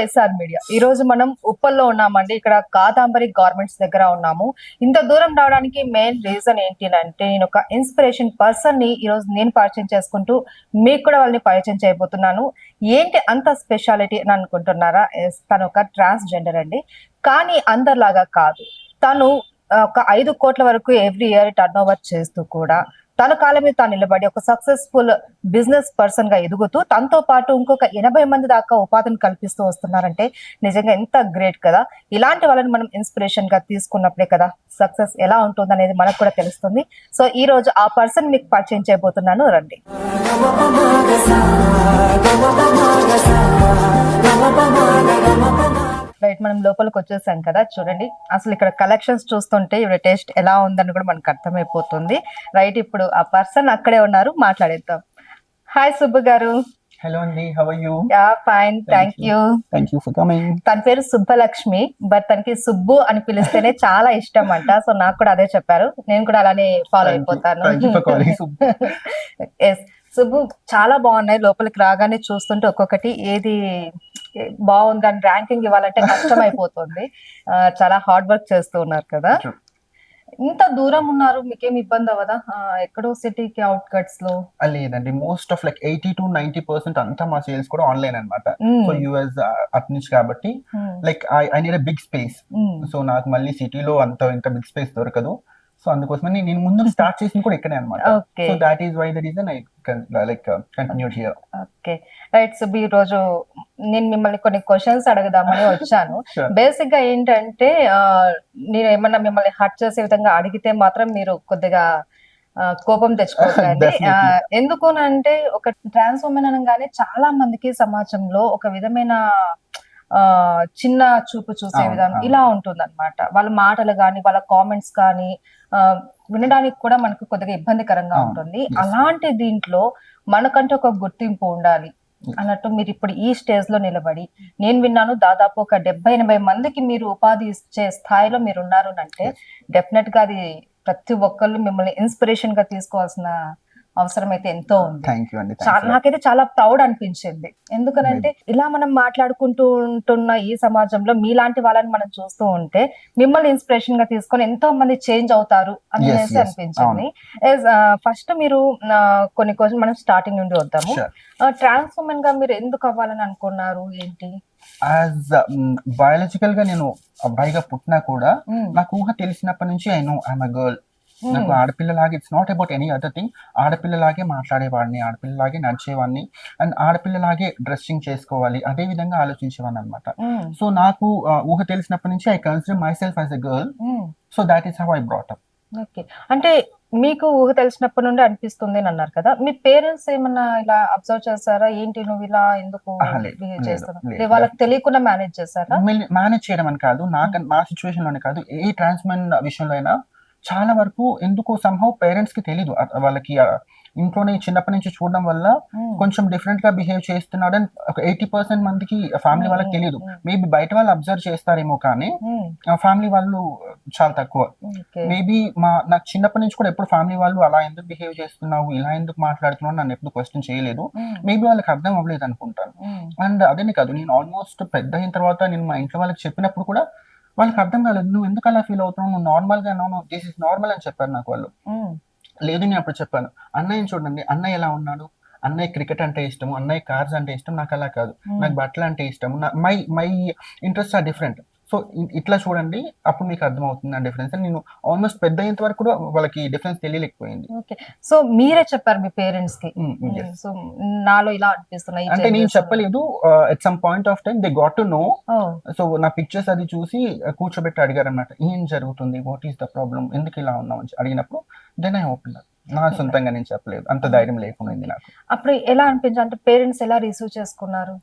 SR media ఈ రోజు మనం ఉప్పల్లో ఉన్నామండి. ఇక్కడ కాదాంబరి గార్మెంట్స్ దగ్గర ఉన్నాము. ఇంత దూరం రావడానికి మెయిన్ రీజన్ ఏంటి అంటే నేను ఒక ఇన్స్పిరేషన్ పర్సన్ని ఈ రోజు నేను పరిచయం చేసుకుంటూ మీకు కూడా వాళ్ళని పరిచయం చేయబోతున్నాను. ఏంటి అంత స్పెషాలిటీ అని అనుకుంటున్నారా? తను ఒక ట్రాన్స్జెండర్ అండి. కానీ అందరిలాగా కాదు. తను ఒక ఐదు కోట్ల వరకు ఎవ్రీ ఇయర్ టర్న్ ఓవర్ చేస్తూ కూడా తన కాళ్ళ మీద తాను నిలబడి ఒక సక్సెస్ఫుల్ బిజినెస్ పర్సన్గా ఎదుగుతూ తనతో పాటు ఇంకొక ఎనభై మంది దాకా ఉపాధిని కల్పిస్తూ వస్తున్నారంటే నిజంగా ఎంత గ్రేట్ కదా ఇలాంటి వాళ్ళని మనం ఇన్స్పిరేషన్గా తీసుకున్నప్పుడే కదా సక్సెస్ ఎలా ఉంటుంది అనేది మనకు కూడా తెలుస్తుంది సో ఈ రోజు ఆ పర్సన్ మీకు పరిచయం చేయబోతున్నాను రండి రైట్ మనం లోపలికి వచ్చేసాం కదా చూడండి. అసలు ఇక్కడ కలెక్షన్స్ చూస్తుంటే ఇవిడ టేస్ట్ ఎలా ఉందని కూడా మనకు అర్థమైపోతుంది. రైట్ ఇప్పుడు ఆ పర్సన్ అక్కడే ఉన్నారు మాట్లాడేద్దాం. హాయ్ సుబ్బు గారు. హలో అండి how are you yeah fine thank you thank you for coming తన పేరు సుబ్బలక్ష్మి బట్ తనకి సుబ్బు అని పిలిస్తేనే చాలా ఇష్టం అంట సో నాకు కూడా అదే చెప్పారు. నేను కూడా అలానే ఫాలో అయిపోతాను. ఎస్ సుబ్బు చాలా బాగున్నాయి. లోపలికి రాగానే చూస్తుంటే ఒక్కొక్కటి ఏది బాగుంది అని ర్యాంకింగ్ ఇవ్వాలంటే కష్టం అయిపోతుంది చాలా హార్డ్ వర్క్ చేస్తూ ఉన్నారు కదా. ఇంత దూరం ఉన్నారు మీకేం ఇబ్బంది అవ్వదా? ఎక్కడో సిటీకి అవుట్ కట్స్లో లేదండి. Most of like eighty to ninety percent అంతా మా సేల్స్ కూడా ఆన్లైన్ అనమాట. సో యూఎస్ అటు నుంచి కాబట్టి. Like I need big space. So నాకు మళ్ళీ సిటీలో అంత ఇంత బిగ్ స్పేస్ దొరకదు. సో అందుకోసమని నేను ముందు స్టార్ట్ చేసింది కూడా ఇక్కడే అనమాట okay so that is why the reason I like continued here okay right Subbu ఈ రోజు నేను మిమ్మల్ని కొన్ని క్వశ్చన్స్ అడగదామని వచ్చాను. బేసిక్గా ఏంటంటే నేను ఏమన్నా మిమ్మల్ని హర్ట్ చేసే విధంగా అడిగితే మాత్రం మీరు కొద్దిగా కోపం తెచ్చుకోకండి. ఆ, ఎందుకు అంటే ఒక ట్రాన్స్ ఉమెన్ అనగానే చాలా మందికి సమాజంలో ఒక విధమైన చిన్న చూపు చూసే విధానం. ఇలా ఉంటుంది అనమాట వాళ్ళ మాటలు కానీ వాళ్ళ కామెంట్స్ కానీ వినడానికి కూడా మనకు కొద్దిగా ఇబ్బందికరంగా ఉంటుంది. అలాంటి దీంట్లో మనకంటే ఒక గుర్తింపు ఉండాలి. అన్నట్టు మీరు ఇప్పుడు ఈ స్టేజ్లో నిలబడి నేను విన్నాను దాదాపు ఒక డెబ్బై ఎనభై మందికి మీరు ఉపాధి ఇచ్చే స్థాయిలో మీరు ఉన్నారు అంటే డెఫినెట్గా అది ప్రతి ఒక్కళ్ళు మిమ్మల్ని ఇన్స్పిరేషన్గా తీసుకోవాల్సిన అవసరం అయితే ఎంతో ఉంది. థ్యాంక్ యూ అండి. నాకైతే చాలా ప్రౌడ్ అనిపించింది. ఎందుకనంటే ఇలా మనం మాట్లాడుకుంటూ ఉంటున్న ఈ సమాజంలో మీలాంటి వాళ్ళని మనం చూస్తూ ఉంటే మిమ్మల్ని ఇన్స్పిరేషన్గా తీసుకొని ఎంతో మంది చేంజ్ అవుతారు అనేసి. అనిపించింది. ఫస్ట్ మీరు ఆ, కొన్ని క్వశ్చన్ మనం స్టార్టింగ్ నుండి వద్దాము. ట్రాన్స్ ఉమెన్గా మీరు ఎందుకు అవ్వాలని అనుకున్నారు? ఏంటి? యాజ్ బయాలజికల్గా నేను అబ్బాయిగా పుట్టినా కూడా మ్మ్. నాకు ఊహ తెలిసినప్పటి నుంచి ఐ నో ఐఎమ్ గర్ల్. నాకు ఆడపిల్లలాగే it's not about any other thing ఆడపిల్లలాగే మాట్లాడేవాడిని ఆడపిల్లలాగే నడిచేవాడిని అండ్ ఆడపిల్లలాగే డ్రెస్సింగ్ చేసుకోవాలి అదే విధంగా ఆలోచించేవాడిని అనమాట. సో నాకు ఆ, ఊహ తెలిసినప్పటి నుంచి I consider myself as a girl. So that is how I brought up okay అంటే మీకు ఊహ తెలిసినప్పటి నుండి అనిపిస్తుంది అని అన్నారు కదా? మీ పేరెంట్స్ ఏమన్నా ఇలా అబ్జర్వ్ చేస్తారా ఏంటి నువ్వు ఇలా ఎందుకు బిహేవ్ చేస్తున్నావు? వాళ్ళకి తెలియకుండా మేనేజ్ చేస్తారా మేనేజ్ చేయడం అని కాదు. నాకు మా సిచ్యువేషన్లోనే కాదు. ఏ ట్రాన్స్మెన్ విషయంలో అయినా చాలా వరకు ఎందుకు సంహౌ పేరెంట్స్కి తెలీదు వాళ్ళకి ఇంట్లోనే చిన్నప్పటి నుంచి చూడడం వల్ల. కొంచెం డిఫరెంట్గా బిహేవ్ చేస్తున్నాడు అని ఒక ఎయిటీ పర్సెంట్ మందికి ఫ్యామిలీ వాళ్ళకి. తెలియదు. మేబీ బయట వాళ్ళు అబ్జర్వ్ చేస్తారేమో కానీ. ఫ్యామిలీ వాళ్ళు చాలా తక్కువ మేబీ మా నాకు చిన్నప్పటి నుంచి కూడా ఎప్పుడు ఫ్యామిలీ వాళ్ళు అలా ఎందుకు బిహేవ్ చేస్తున్నావు ఇలా ఎందుకు మాట్లాడుతున్నావు నన్ను ఎప్పుడు క్వశ్చన్ చేయలేదు. మేబీ వాళ్ళకి అర్థం అవ్వలేదు అనుకుంటాను. అండ్ అదేనే కాదు నేను ఆల్మోస్ట్ పెద్ద అయిన తర్వాత నేను మా ఇంట్లో వాళ్ళకి చెప్పినప్పుడు కూడా వాళ్ళకి అర్థం కాలేదు. నువ్వు ఎందుకు అలా ఫీల్ అవుతున్నావు? నువ్వు నార్మల్గా నో దిస్ ఇస్ నార్మల్ అని చెప్పారు నాకు వాళ్ళు. లేదు నేను అప్పుడు చెప్పాను. అన్నయ్యని చూడండి. అన్నయ్య ఎలా ఉన్నాడు? అన్నయ్య క్రికెట్ అంటే ఇష్టం అన్నయ్య కార్స్ అంటే ఇష్టం. నాకు అలా కాదు. నాకు బట్టలు అంటే ఇష్టం my my interest are different so ఇట్లా చూడండి అప్పుడు మీకు అర్థమవుతుంది ఆ డిఫరెన్స్. నేను ఆల్మోస్ట్ పెద్ద అయ్యేంత వరకు కూడా వాళ్ళకి డిఫరెన్స్ తెలియలేకపోయింది. ఓకే. సో మీరే చెప్పారు మీ పేరెంట్స్కి. సో నాలో ఇలా అనిపిస్తున్నాయి అంటే నేను. చెప్పలేదు at some point of time they got to know so నా పిక్చర్స్ అది చూసి uh, కూర్చోబెట్టి అడిగారు అనమాట ఏం జరుగుతుంది? వాట్ ఈస్ ద ప్రాబ్లం ఎందుకు ఇలా ఉన్నావు? అని అడిగినప్పుడు దెన్ ఐ ఓపెన్ నా సొంతంగా నేను చెప్పలేదు. అంత ధైర్యం లేకుండా నాకు. అప్పుడు ఎలా అనిపించింది? అంటే పేరెంట్స్ ఎలా రిసీవ్ చేసుకున్నారు?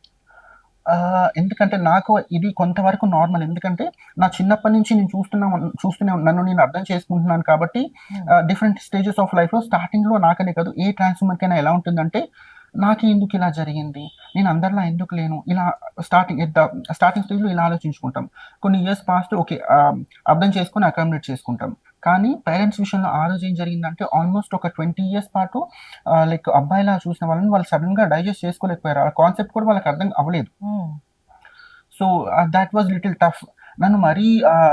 ఎందుకంటే నాకు ఇది కొంతవరకు నార్మల్ ఎందుకంటే నా చిన్నప్పటి నుంచి నేను చూస్తున్నా చూస్తూనే నన్ను నేను అర్థం చేసుకుంటున్నాను కాబట్టి డిఫరెంట్ స్టేజెస్ ఆఫ్ లైఫ్లో స్టార్టింగ్లో నాకనే కాదు ఏ ట్రాన్స్ఫర్మర్కైనా ఎలా ఉంటుందంటే నాకు ఎందుకు ఇలా జరిగింది? నేను అందరిలా ఎందుకు లేను? ఇలా స్టార్టింగ్ ఎట్ ద స్టార్టింగ్ స్టేజ్లో ఇలా ఆలోచించుకుంటాం. కొన్ని ఇయర్స్ పాస్ట్ ఓకే అర్థం చేసుకొని అకామిడేట్ చేసుకుంటాం. కానీ పేరెంట్స్ విషయంలో ఆ రోజు ఏం జరిగిందంటే ఆల్మోస్ట్ ఒక ట్వంటీ ఇయర్స్ పాటు లైక్ అబ్బాయిలా చూసిన వాళ్ళని వాళ్ళు సడన్గా డైజెస్ట్ చేసుకోలేకపోయారు. ఆ కాన్సెప్ట్ కూడా వాళ్ళకి అర్థం అవ్వలేదు. So that was little tough నన్ను మరీ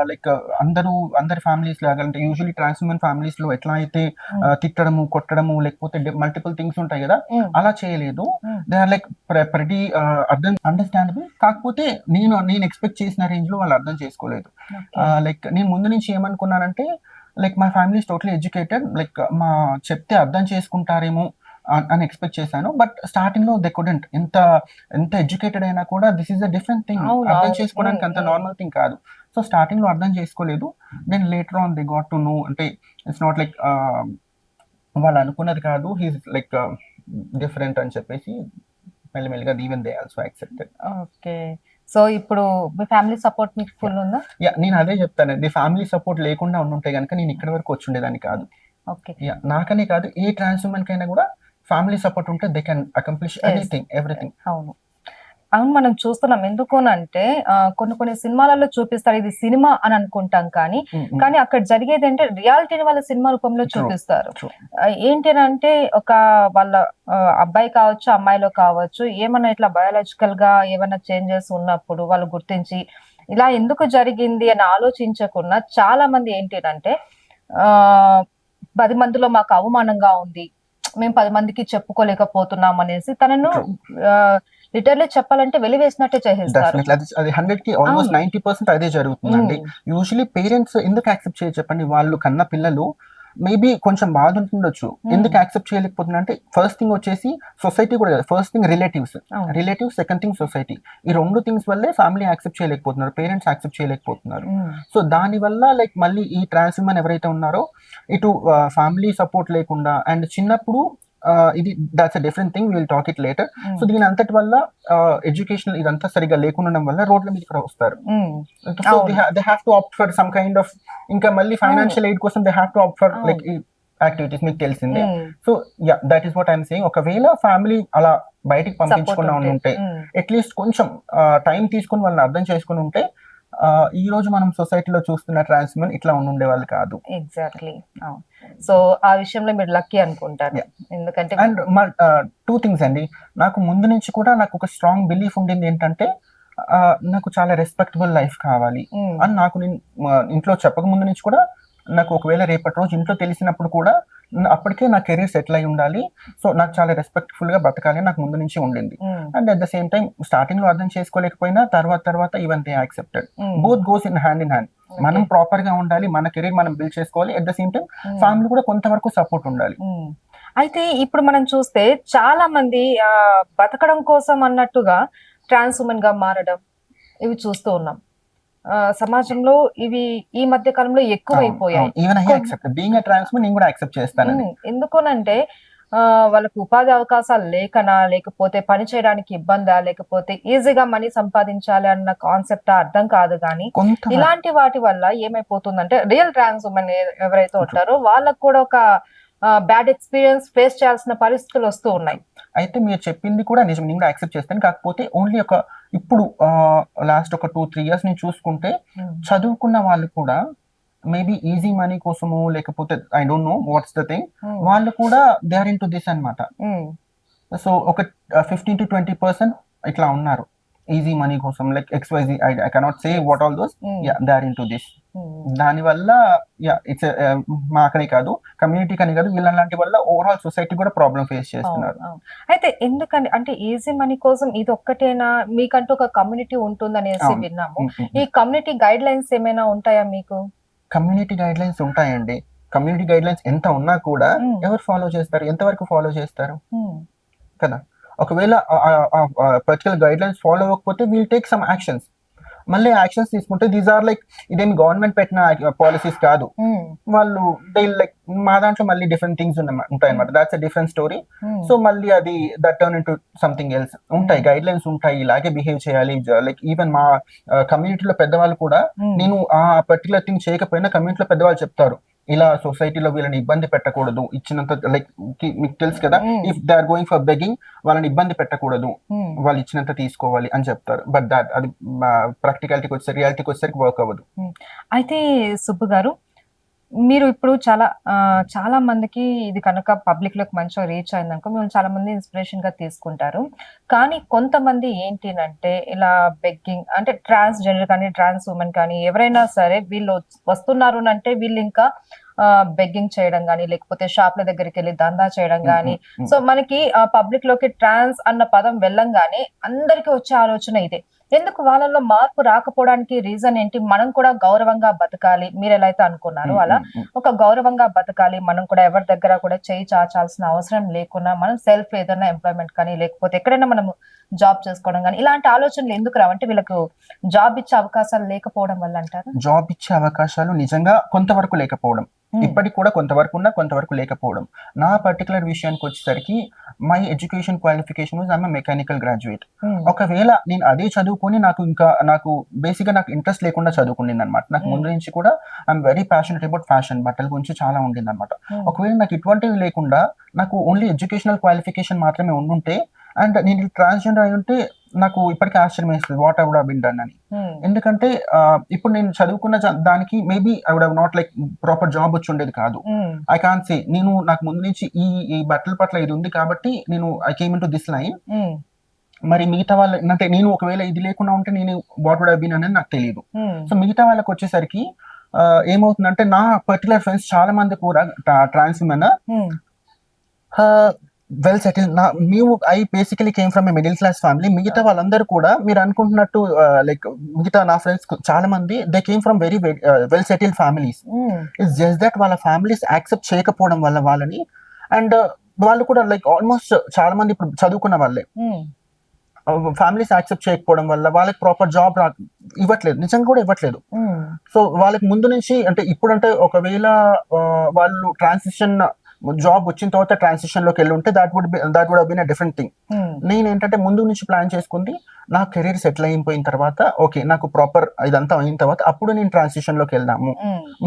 లైక్ అందరూ అందరి ఫ్యామిలీస్ లాగా అంటే యూజువలీ ట్రాన్స్ ఉమెన్ ఫ్యామిలీస్లో ఎట్లా అయితే ఆ, తిట్టడము కొట్టడము లేకపోతే మల్టిపుల్ థింగ్స్ ఉంటాయి కదా ఉమ్, అలా చేయలేదు. దే ఆర్ లైక్ ప్రతి అర్థం అండర్స్టాండబుల్ కాకపోతే నేను నేను ఎక్స్పెక్ట్ చేసిన రేంజ్లో వాళ్ళు అర్థం చేసుకోలేదు. లైక్ నేను ముందు నుంచి ఏమనుకున్నానంటే like my family totally educated like మా చెప్తే అర్థం చేసుకుంటారేమో అని ఎక్స్పెక్ట్ చేశాను. బట్ స్టార్టింగ్లో దే కుడెంట్ ఎంత ఎంత ఎడ్యుకేటెడ్ అయినా కూడా this is a different thing అర్థం. చేసుకోవడానికి అంత. నార్మల్ థింగ్ కాదు. సో స్టార్టింగ్లో అర్థం చేసుకోలేదు. Then later on they got to know అంటే ఇట్స్ నాట్ లైక్ వాళ్ళు అనుకున్నది కాదు. హీస్ లైక్ డిఫరెంట్ అని చెప్పేసి మెల్లిమెల్లిగా even they also accepted okay so ఇప్పుడు మీ ఫ్యామిలీ సపోర్ట్ మీకు ఫుల్ ఉందా? యా నేను అదే చెప్తానండి ఫ్యామిలీ సపోర్ట్ లేకుండా ఉండుంటే కనుక నేను ఇక్కడి వరకు వచ్చి ఉండేదాన్ని కాదు. ఓకే. యా నాకనే కాదు ఏ ట్రాన్స్ ఉమెన్ కైనా కూడా ఫ్యామిలీ సపోర్ట్ ఉంటే they can accomplish. Anything everything అవును. అవును మనం చూస్తున్నాం. ఎందుకు అంటే ఆ, కొన్ని కొన్ని సినిమాలలో చూపిస్తారు ఇది సినిమా అని అనుకుంటాం కానీ కానీ అక్కడ జరిగేది అంటే రియాలిటీని వాళ్ళ సినిమా రూపంలో. చూపిస్తారు. ఏంటి అని అంటే ఒక వాళ్ళ అబ్బాయి కావచ్చు అమ్మాయిలో కావచ్చు ఏమన్నా ఇట్లా బయాలజికల్గా ఏమైనా చేంజెస్ ఉన్నప్పుడు వాళ్ళు గుర్తించి ఇలా ఎందుకు జరిగింది అని ఆలోచించకుండా చాలా మంది ఏంటి అంటే ఆ పది మందిలో మాకు అవమానంగా ఉంది మేము పది మందికి చెప్పుకోలేకపోతున్నాం అనేసి తనను లిటర్లీ చెప్పాలంటే వెలివేసినట్టే చేసేస్తారు. అది హండ్రెడ్కి ఆల్మోస్ట్. నైన్టీ పర్సెంట్ అదే జరుగుతుందండి. యూజువలీ పేరెంట్స్ ఎందుకు యాక్సెప్ట్ చేయరు చెప్పండి? వాళ్ళు కన్న పిల్లలు మేబీ కొంచెం బాధ ఉంటుండొచ్చు. ఎందుకు యాక్సెప్ట్ చేయలేకపోతున్నా అంటే ఫస్ట్ థింగ్ వచ్చేసి సొసైటీ కూడా ఫస్ట్ థింగ్ రిలేటివ్స్ అవును. రిలేటివ్ సెకండ్ థింగ్ సొసైటీ ఈ రెండు థింగ్స్ వల్లే ఫ్యామిలీ యాక్సెప్ట్ చేయలేకపోతున్నారు పేరెంట్స్ యాక్సెప్ట్ చేయలేకపోతున్నారు. సో దానివల్ల లైక్ మళ్ళీ ఈ ట్రాన్స్ ఉమెన్ ఎవరైతే ఉన్నారో ఇటు ఫ్యామిలీ సపోర్ట్ లేకుండా అండ్ చిన్నప్పుడు ఇది that's a different thing will talk it later so దీని అంతటి వల్ల ఎడ్యుకేషన్ ఇదంతా సరిగా లేకుండా వల్ల రోడ్ల మీదకి వస్తారు. ఉమ్, so. They have to opt for some kind of ఇంకా మళ్ళీ ఫైనాన్షియల్ ఎయిడ్ కోసం they have to opt for. Like activities మీకు తెలిసిందే. So yeah that is what I'm saying ఒకవేళ ఫ్యామిలీ అలా బయటికి పంపించకుండా ఉంటే. అట్లీస్ట్ కొంచెం టైం తీసుకుని వాళ్ళని అర్థం చేసుకుని ఉంటే ఈ రోజు మనం సొసైటీలో చూస్తున్న ట్రాన్స్మెన్ ఇట్లా ఉండే వాళ్ళు కాదు ఎగ్జాక్ట్లీ సో ఆ విషయంలో మీరు లక్కీ అనుకుంటారు. ఎందుకంటే అండ్ టూ థింగ్స్ అండి. నాకు ముందు నుంచి కూడా నాకు ఒక స్ట్రాంగ్ బిలీఫ్ ఉండింది ఏంటంటే నాకు చాలా రెస్పెక్టబుల్ లైఫ్ కావాలి. అని నాకు నేను ఇంట్లో చెప్పక ముందు నుంచి కూడా నాకు ఒకవేళ రేపటి రోజు ఇంట్లో తెలిసినప్పుడు కూడా అప్పటికే నా కెరీర్ సెటిల్ అయి ఉండాలి. సో నాకు చాలా రెస్పెక్ట్ఫుల్గా బతకాలి అని నాకు ముందు నుంచి ఉండింది. ఉమ్, and at the same time స్టార్టింగ్లో అర్థం చేసుకోలేకపోయినా తర్వాత తర్వాత even they accepted both goes in hand in hand. మనం ప్రాపర్గా ఉండాలి. మన కెరీర్ మనం బిల్డ్ చేసుకోవాలి. At the same time family కూడా కొంతవరకు సపోర్ట్ ఉండాలి. ఉమ్. అయితే ఇప్పుడు మనం చూస్తే చాలా మంది బతకడం కోసం అన్నట్టుగా ట్రాన్స్ ఉమెన్గా మారడం ఇవి చూస్తూ ఉన్నాం. సమాజంలో ఇవి ఈ మధ్య కాలంలో ఎక్కువైపోయాయి. ఈవెన్ ఐ కొన్ని- యాక్సెప్ట్ బీయింగ్ అ ట్రాన్స్ నేను కూడా యాక్సెప్ట్ ఎందుకనంటే ఆ, వాళ్ళకు ఉపాధి అవకాశాలు లేకనా లేకపోతే పని చేయడానికి ఇబ్బందా లేకపోతే ఈజీగా మనీ సంపాదించాలి అన్న కాన్సెప్ట్ అర్థం కాదు కానీ ఇలాంటి వాటి వల్ల ఏమైపోతుందంటే రియల్ ట్రాన్స్ ఉమెన్ ఎవరైతే ఉంటారో వాళ్ళకు కూడా ఒక బ్యాడ్ ఎక్స్పీరియన్స్ ఫేస్ చేయాల్సిన పరిస్థితులు వస్తూ ఉన్నాయి. అయితే మీరు చెప్పింది కూడా నిజం. నేను కూడా యాక్సెప్ట్ చేస్తాను. కాకపోతే ఓన్లీ ఒక ఇప్పుడు లాస్ట్ ఒక టూ త్రీ ఇయర్స్ని చూసుకుంటే చదువుకున్న వాళ్ళు కూడా మేబీ ఈజీ మనీ కోసము లేకపోతే I don't know what's the thing వాళ్ళు కూడా they are into this అనమాట సో ఒక ఫిఫ్టీన్ టు ట్వంటీ పర్సెంట్ ఇట్లా ఉన్నారు. ఈజీ మనీ కోసం like XYZ I I cannot say what all those they are into this దానివల్ల yeah it's మాకనే కాదు కమ్యూనిటీ కని కాదు వీళ్ళలాంటి వల్ల ఓవరాల్ సొసైటీ కూడా ప్రాబ్లం ఫేస్ చేస్తున్నారు. అవును, అవును. అయితే ఎందుకని అంటే ఈజీ మనీ కోసం ఇది ఒక్కటేనా? మీకంటూ ఒక కమ్యూనిటీ ఉంటుందనేసి. విన్నాము. ఈ కమ్యూనిటీ గైడ్ లైన్స్ ఏమైనా ఉంటాయా మీకు? కమ్యూనిటీ గైడ్ లైన్స్ ఉంటాయండి. కమ్యూనిటీ గైడ్ లైన్స్ ఎంత ఉన్నా కూడా. ఎవరు ఫాలో చేస్తారు? ఎంతవరకు ఫాలో చేస్తారు? కదా? ఒకవేళ పర్టికులర్ గైడ్ లైన్స్ ఫాలో అవ్వకపోతే వీల్ టేక్ సమ్ యాక్షన్స్ మళ్ళీ యాక్షన్స్ తీసుకుంటే దీస్ ఆర్ లైక్ ఇదేమి గవర్నమెంట్ పెట్టిన పాలసీస్ కాదు. ఉమ్, వాళ్ళు దే లైక్ మా దాంట్లో మళ్ళీ డిఫరెంట్ థింగ్స్ ఉంటాయి అనమాట that's a different story so మళ్ళీ అది that turn into something else ఉంటాయి. గైడ్ లైన్స్ ఉంటాయి ఇలాగే బిహేవ్ చేయాలి. లైక్ ఈవెన్ మా కమ్యూనిటీలో పెద్దవాళ్ళు కూడా ఉమ్, నేను ఆ పర్టికులర్ థింగ్ చేయకపోయినా కమ్యూనిటీలో పెద్దవాళ్ళు చెప్తారు. ఇలా సొసైటీలో వీళ్ళని ఇబ్బంది పెట్టకూడదు. ఇచ్చినంత లైక్ మీకు తెలుసు కదా. If they are going for begging వాళ్ళని ఇబ్బంది పెట్టకూడదు. ఉమ్, వాళ్ళు ఇచ్చినంత తీసుకోవాలి అని చెప్తారు. బట్ దాట్ అది ప్రాక్టికాలిటీకి వచ్చేసరికి రియాలిటీకి వచ్చేసరికి వర్క్ అవ్వదు. అయితే సుబ్బు గారు మీరు ఇప్పుడు చాలా చాలా మందికి ఇది కనుక పబ్లిక్లోకి మంచిగా రీచ్ అయిందనుకో మిమ్మల్ని చాలా మంది ఇన్స్పిరేషన్గా తీసుకుంటారు. కానీ కొంతమంది ఏంటి అంటే ఇలా బెగ్గింగ్ అంటే ట్రాన్స్ జెండర్ కానీ ట్రాన్స్ ఉమెన్ కానీ ఎవరైనా సరే వీళ్ళు వస్తున్నారు అంటే వీళ్ళు ఇంకా బెగ్గింగ్ చేయడం కానీ లేకపోతే షాప్ల దగ్గరికి వెళ్ళి దందా చేయడం కానీ. సో మనకి పబ్లిక్లోకి ట్రాన్స్ అన్న పదం వెళ్ళంగానే అందరికీ వచ్చే ఆలోచన ఇదే. ఎందుకు వాళ్ళలో మార్పు రాకపోవడానికి రీజన్ ఏంటి? మనం కూడా గౌరవంగా బతకాలి. మీరు ఎలా అయితే అనుకున్నారో అలా ఒక గౌరవంగా బతకాలి. మనం కూడా ఎవరి దగ్గర కూడా చేయి చాచాల్సిన అవసరం లేకుండా మనం సెల్ఫ్ ఏదైనా ఎంప్లాయ్మెంట్ కానీ లేకపోతే ఎక్కడైనా మనం జాబ్ చేసుకోవడం కానీ ఇలాంటి ఆలోచనలు ఎందుకు రావంటే వీళ్ళకు జాబ్ ఇచ్చే అవకాశాలు లేకపోవడం వల్ల అంటారు? జాబ్ ఇచ్చే అవకాశాలు నిజంగా కొంతవరకు లేకపోవడం. ఇప్పటికి కూడా కొంతవరకు ఉన్నా కొంతవరకు లేకపోవడం. నా పర్టికులర్ విషయానికి వచ్చేసరికి my education qualification was mechanical graduate ఒకవేళ నేను అదే చదువుకొని నాకు ఇంకా నాకు బేసిక్గా నాకు ఇంట్రెస్ట్ లేకుండా చదువుకుండింది అనమాట నాకు. ముందు నుంచి కూడా I'm very passionate about fashion బట్టల గురించి చాలా ఉండింది అనమాట ఒకవేళ నాకు ఇటువంటివి లేకుండా నాకు ఓన్లీ ఎడ్యుకేషనల్ క్వాలిఫికేషన్ మాత్రమే ఉండుంటే అండ్ నేను ట్రాన్స్జెండర్ అయి ఉంటే నాకు ఇప్పటికీ ఆశ్చర్యం వేస్తుంది what I would been done అని. ఎందుకంటే ఆ, ఇప్పుడు నేను చదువుకున్న దానికి maybe I would not like proper job వచ్చి ఉండేది కాదు. ఐ కాన్ సే నేను నాకు ముందు నుంచి ఈ ఈ బట్టల పట్ల ఇది ఉంది కాబట్టి నేను I came into this line మరి మిగతా వాళ్ళ అంటే నేను ఒకవేళ ఇది లేకుండా ఉంటే నేను వాట్ వుడ్ బీన్ అనేది నాకు తెలియదు సో మిగతా వాళ్ళకి వచ్చేసరికి ఏమవుతుందంటే నా పర్టికులర్ ఫ్రెండ్స్ చాలా మంది కూడా ట్రాన్స్ ఉమెన్ వెల్ సెటిల్ నా మేము I basically came from a middle class family మిగతా వాళ్ళందరూ కూడా మీరు అనుకుంటున్నట్టు లైక్ మిగతా నా ఫ్రెండ్స్ చాలా మంది they came from very well settle families it's just that వాళ్ళ ఫ్యామిలీస్ యాక్సెప్ట్ చేయకపోవడం వల్ల వాళ్ళని అండ్ వాళ్ళు కూడా లైక్ ఆల్మోస్ట్ చాలా మంది ఇప్పుడు చదువుకున్న వాళ్ళే. ఫ్యామిలీస్ యాక్సెప్ట్ చేయకపోవడం వల్ల వాళ్ళకి ప్రాపర్ జాబ్ రా ఇవ్వట్లేదు. నిజంగా కూడా ఇవ్వట్లేదు. సో వాళ్ళకి ముందు నుంచి అంటే ఇప్పుడంటే ఒకవేళ వాళ్ళు ట్రాన్సిషన్ జాబ్ వచ్చిన తర్వాత ట్రాన్సిషన్లోకి వెళ్ళి ఉంటే that would that would been a different thing నేను ఏంటంటే ముందు నుంచి ప్లాన్ చేసుకుంది నా కెరీర్ సెటిల్ అయిపోయిన తర్వాత ఓకే నాకు ప్రాపర్ ఇదంతా అయిన తర్వాత అప్పుడు నేను ట్రాన్సిషన్లోకి వెళ్దాము.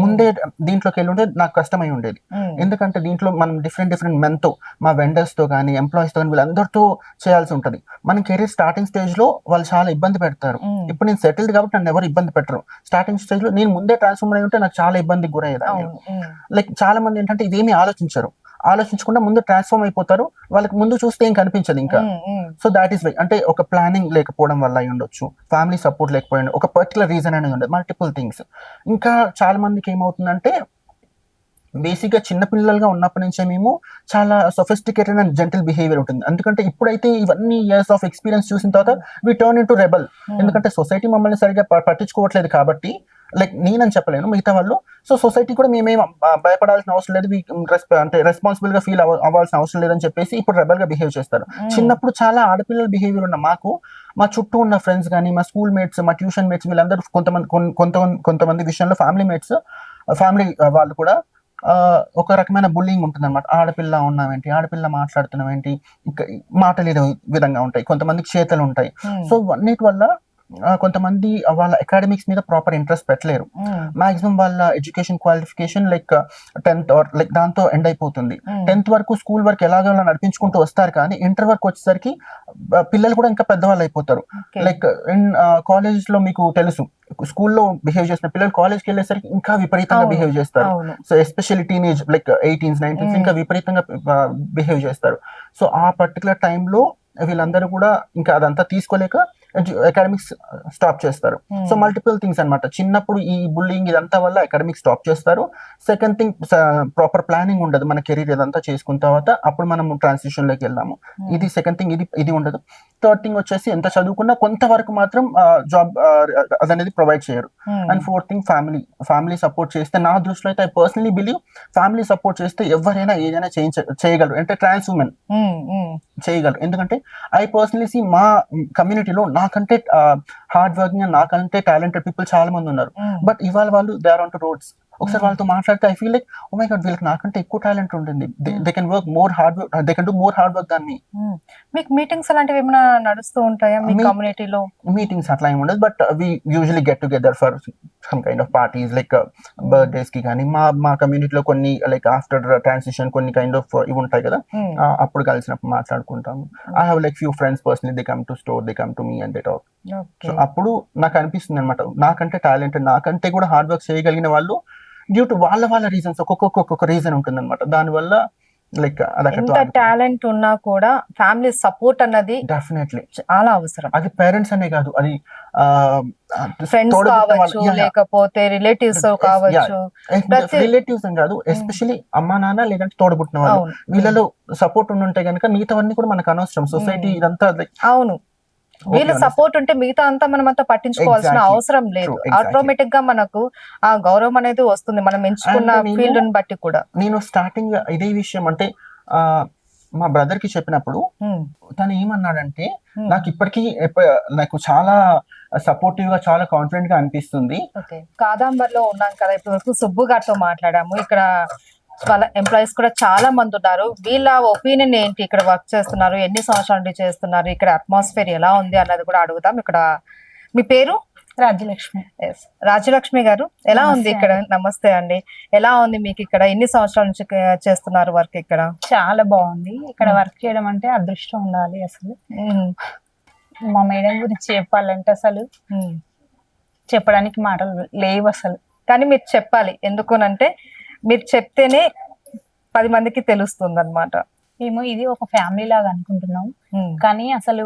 ముందే దీంట్లోకి వెళ్ళి ఉంటే నాకు కష్టమై ఉండేది. ఎందుకంటే దీంట్లో మనం డిఫరెంట్ డిఫరెంట్ మెన్తో మా vendors తో కానీ ఎంప్లాయీస్తో కానీ వీళ్ళందరితో చేయాల్సి ఉంటుంది. మన కెరీర్ స్టార్టింగ్ స్టేజ్లో వాళ్ళు చాలా ఇబ్బంది పెడతారు. ఇప్పుడు నేను సెటిల్డ్ కాబట్టి నన్ను ఎవరు ఇబ్బంది పెట్టరు. స్టార్టింగ్ స్టేజ్లో నేను ముందే ట్రాన్స్ఫార్మర్ అయి ఉంటే నాకు చాలా ఇబ్బందికి గురయ్యేదాన్ని. లైక్ చాలా మంది ఏంటంటే ఇదేమీ ఆలోచించరు. ఆలోచించకుండా ముందు ట్రాన్స్ఫార్మ్ అయిపోతారు. వాళ్ళకి ముందు చూస్తే ఏం కనిపించదు ఇంకా. సో దాట్ ఈస్ వై అంటే ఒక ప్లానింగ్ లేకపోవడం వల్ల అయి ఉండొచ్చు. ఫ్యామిలీ సపోర్ట్ లేకపోయింది ఒక పర్టికులర్ రీజన్ అనేది ఉండదు. మల్టిపుల్ థింగ్స్ ఇంకా చాలా మందికి ఏమవుతుందంటే బేసిక్గా చిన్నపిల్లలుగా ఉన్నప్పటి నుంచే మేము చాలా సొఫిస్టికేటెడ్ అండ్ జెంటల్ బిహేవియర్ ఉంటుంది. ఎందుకంటే ఇప్పుడైతే ఇవన్నీ ఇయర్స్ ఆఫ్ ఎక్స్పీరియన్స్ చూసిన తర్వాత we turn into rebel ఎందుకంటే సొసైటీ మమ్మల్ని సరిగా పట్టించుకోవట్లేదు కాబట్టి లైక్ నేనని చెప్పలేను మిగతా వాళ్ళు. సో సొసైటీ కూడా మేమేం భయపడాల్సిన అవసరం లేదు. అంటే రెస్పాన్సిబుల్గా ఫీల్ అవ్వాల్సిన అవసరం లేదని చెప్పేసి ఇప్పుడు రెబల్గా బిహేవ్ చేస్తారు. చిన్నప్పుడు చాలా ఆడపిల్లల బిహేవియర్ ఉన్న మాకు మా చుట్టూ ఉన్న ఫ్రెండ్స్ కానీ మా స్కూల్ మేట్స్ మా ట్యూషన్ మేట్స్ వీళ్ళందరూ కొంతమంది కొంత కొంతమంది విషయంలో ఫ్యామిలీ మేట్స్ ఫ్యామిలీ వాళ్ళు కూడా ఒక రకమైన బుల్లింగ్ ఉంటుంది అనమాట ఆడపిల్ల ఉన్నావేంటి ఆడపిల్ల మాట్లాడుతున్నావేంటి ఇంకా మాటలు ఏదో విధంగా ఉంటాయి. కొంతమందికి చేతలు ఉంటాయి. సో అన్నిటి వల్ల కొంతమంది వాళ్ళ అకాడమిక్స్ మీద ప్రాపర్ ఇంట్రెస్ట్ పెట్టలేరు. మాక్సిమం వాళ్ళ education qualification like tenth or like దాంతో ఎండ్ అయిపోతుంది. టెన్త్ వరకు స్కూల్ వరకు ఎలాగో నడిపించుకుంటూ వస్తారు కానీ ఇంటర్ వరకు వచ్చేసరికి పిల్లలు కూడా ఇంకా పెద్దవాళ్ళు అయిపోతారు. లైక్ ఇన్ కాలేజ్లో మీకు తెలుసు స్కూల్లో బిహేవ్ చేసిన పిల్లలు కాలేజ్కి వెళ్ళేసరికి ఇంకా విపరీతంగా. బిహేవ్ చేస్తారు. So especially teenage like eighteens nineteens. ఇంకా విపరీతంగా బిహేవ్ చేస్తారు. సో ఆ పర్టికులర్ టైంలో వీళ్ళందరూ కూడా ఇంకా అదంతా తీసుకోలేక అకాడమిక్స్ స్టాప్ చేస్తారు. సో మల్టిపుల్ థింగ్స్ అన్నమాట. చిన్నప్పుడు ఈ బుల్లింగ్ ఇదంతా వల్ల అకాడమిక్స్ స్టాప్ చేస్తారు. సెకండ్ థింగ్ ప్రాపర్ ప్లానింగ్ ఉండదు. మన కెరీర్ ఇదంతా చేసుకున్న తర్వాత అప్పుడు మనం ట్రాన్సిషన్లోకి వెళ్దాము. ఇది సెకండ్ థింగ్ ఇది ఇది ఉండదు. థర్డ్ థింగ్ వచ్చేసి ఎంత చదువుకున్నా కొంతవరకు మాత్రం జాబ్ అదనేది ప్రొవైడ్ చేయరు. And fourth thing family family support చేస్తే నా దృష్టిలో అయితే I personally believe family support చేస్తే ఎవరైనా ఏదైనా చేయించ చేయగలరు. అంటే ట్రాన్స్ ఉమెన్ చేయగలరు. ఎందుకంటే ఐ పర్సనలీ సి మా కమ్యూనిటీలో నాకంటే హార్డ్ వర్కింగ్ నాకంటే టాలెంటెడ్ పీపుల్ చాలా మంది ఉన్నారు బట్ ఇవాళ వాళ్ళు they are on to roads ఒకసారి వాళ్ళతో మాట్లాడితే I feel like oh my god వీళ్ళకి నాకంటే ఎక్కువ టాలెంట్ ఉంటుంది they can work more hard work they can do more hard work దాన్ని మీకు మీటింగ్స్ అలాంటివి ఏమైనా నడుస్తూ ఉంటాయా? మీ కమ్యూనిటీలో మీటింగ్స్ అట్లా ఏమి ఉండదు but we usually get together for some kind of parties like బర్త్డేస్కి కానీ మా మా community లో కొన్ని లైక్ ఆఫ్టర్ ట్రాన్సిషన్ కొన్ని కైండ్ ఆఫ్ ఇవి ఉంటాయి కదా? ఆ, అప్పుడు కలిసినప్పుడు మాట్లాడుకుంటాము. I have like few friends personally they come to store they come to me and they talk so అప్పుడు నాకు అనిపిస్తుంది అనమాట నాకంటే టాలెంట్ నాకంటే కూడా హార్డ్ వర్క్ చేయగలిగిన వాళ్ళు డ్యూ టు వాళ్ళ వాళ్ళ రీజన్స్ ఒక్కొక్క ఒక్కొక్క రీజన్ ఉంటుంది అనమాట దానివల్ల లైక్ ఎంత టాలెంట్ ఉన్నా కూడా ఫ్యామిలీ సపోర్ట్ అన్నది డెఫినెట్లీ చాలా అవసరం. అది పేరెంట్స్ అనే కాదు అది ఫ్రెండ్స్ కావచ్చు లేకపోతే రిలేటివ్స్ కావచ్చు. రిలేటివ్స్ అని కాదు ఎస్పెషలీ అమ్మా నాన్న లేదంటే తోడబుట్టిన వాళ్ళు. వీళ్ళలో సపోర్ట్ ఉంటే కనుక మిగతావన్నీ కూడా మనకు అనవసరం. Society Hmm. ఇదంతా అవును. వీళ్ళ సపోర్ట్ ఉంటే మిగతా అంతా మనం అంతా పట్టించుకోవాల్సిన. అవసరం లేదు. ఆటోమేటిక్గా మనకు ఆ గౌరవం అనేది వస్తుంది. మనం ఎంచుకున్న ఫీల్డ్ని బట్టి కూడా. నేను స్టార్టింగ్ ఇదే విషయం అంటే మా బ్రదర్కి చెప్పినప్పుడు తను ఏమన్నాడంటే నాకు ఇప్పటికీ నాకు చాలా సపోర్టివ్గా చాలా కాన్ఫిడెంట్గా అనిపిస్తుంది. కాదాంబర్లో ఉన్నాం కదా ఇప్పటి వరకు సుబ్బు గారితో మాట్లాడాము. ఇక్కడ వాళ్ళ ఎంప్లాయీస్ కూడా చాలా మంది ఉన్నారు. వీళ్ళ ఒపీనియన్ ఏంటి? ఇక్కడ వర్క్ చేస్తున్నారు. ఎన్ని సంవత్సరాల నుండి చేస్తున్నారు? ఇక్కడ అట్మాస్ఫియర్ ఎలా ఉంది అన్నది కూడా అడుగుదాం. ఇక్కడ మీ పేరు? రాజ్యలక్ష్మి. Yes. రాజలక్ష్మి గారు ఎలా ఉంది ఇక్కడ? నమస్తే అండి. ఎలా ఉంది మీకు ఇక్కడ? ఎన్ని సంవత్సరాల నుంచి చేస్తున్నారు వర్క్ ఇక్కడ? చాలా బాగుంది. ఇక్కడ. వర్క్ చేయడం అంటే అదృష్టం ఉండాలి అసలు. ఉమ్, మా మేడం గురించి చెప్పాలంటే అసలు ఉమ్. చెప్పడానికి మాటలు లేవు అసలు. కానీ మీరు చెప్పాలి. ఎందుకునంటే మీరు చెప్తేనే పది మందికి తెలుస్తుంది అనమాట మేము ఇది ఒక ఫ్యామిలీ లాగా అనుకుంటున్నాం. కానీ అసలు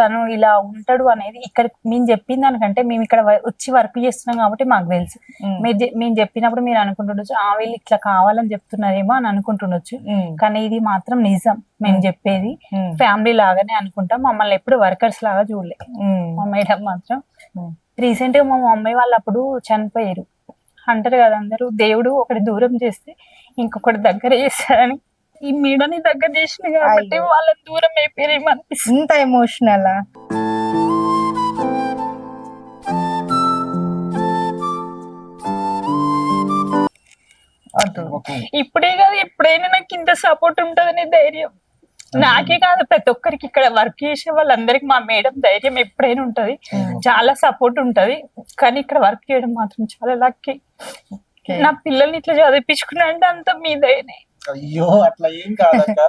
తను ఇలా ఉంటాడు అనేది ఇక్కడ మేము చెప్పిన దానికంటే మేము ఇక్కడ వచ్చి వర్క్ చేస్తున్నాం కాబట్టి మాకు తెలుసు. మీరు మేము చెప్పినప్పుడు మీరు అనుకుంటుండొచ్చు ఆ వీళ్ళు ఇట్లా కావాలని చెప్తున్నారేమో అని అనుకుంటుండొచ్చు. కానీ ఇది మాత్రం నిజం మేము. చెప్పేది. ఫ్యామిలీ లాగానే అనుకుంటాం. మమ్మల్ని ఎప్పుడు వర్కర్స్ లాగా చూడలే. మా మేడం మాత్రం. రీసెంట్గా మా మమ్మీ వాళ్ళు అప్పుడు చనిపోయారు. అంటారు కదా అందరూ దేవుడు ఒకటి దూరం చేస్తే ఇంకొకటి దగ్గర చేస్తారని. ఈ మీడని దగ్గర చేసిన కాబట్టి. వాళ్ళని దూరం అనిపిస్తుంది. ఇంత ఎమోషనల్ ఇప్పుడే కాదు ఎప్పుడైనా నాకు ఇంత సపోర్ట్ ఉంటదనే ధైర్యం. నాకే కాదు ప్రతి ఒక్కరికి ఇక్కడ వర్క్ చేసే వాళ్ళందరికి మా మేడం ధైర్యం ఎప్పుడైనా ఉంటది. చాలా సపోర్ట్ ఉంటది. కానీ ఇక్కడ వర్క్ చేయడం మాత్రం చాలా లక్కీ నా పిల్లల్ని ఇట్లా చదివించుకున్నా అంటే అంత మీ దయనే అయ్యో అట్లా ఏం కాదక్క.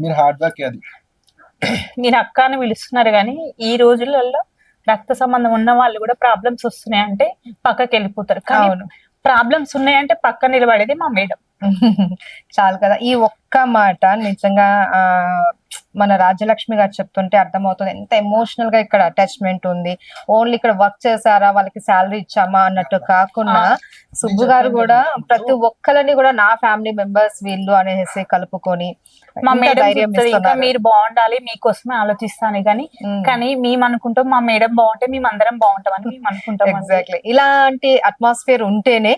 మీరు హార్డ్ వర్క్ అది. మీరు అక్క అని పిలుస్తున్నారు కానీ ఈ రోజులలో రక్త సంబంధం ఉన్న వాళ్ళు కూడా ప్రాబ్లమ్స్ వస్తున్నాయి అంటే పక్కకి వెళ్ళిపోతారు. కానీ ప్రాబ్లమ్స్ ఉన్నాయంటే పక్క నిలబడేది మా మేడం. చాలు కదా. ఈ ఒక్క మాట నిజంగా ఆ మన రాజ్యలక్ష్మి గారు చెప్తుంటే అర్థమవుతుంది ఎంత ఎమోషనల్గా ఇక్కడ అటాచ్మెంట్ ఉంది ఓన్లీ ఇక్కడ వర్క్ చేశారా వాళ్ళకి శాలరీ ఇచ్చామా అన్నట్టు కాకుండా సుబ్బు గారు కూడా ప్రతి ఒక్కరిని కూడా నా ఫ్యామిలీ మెంబర్స్ వీళ్ళు అనేసి కలుపుకొని మా మేడం ఇంకా. మీరు బాగుండాలి మీకోసమే ఆలోచిస్తాను కానీ. కానీ మేము అనుకుంటాం మా మేడం బాగుంటే మేము అందరం బాగుంటామని మేము అనుకుంటాం. ఎగ్జాక్ట్లీ ఇలాంటి అట్మాస్ఫియర్ ఉంటేనే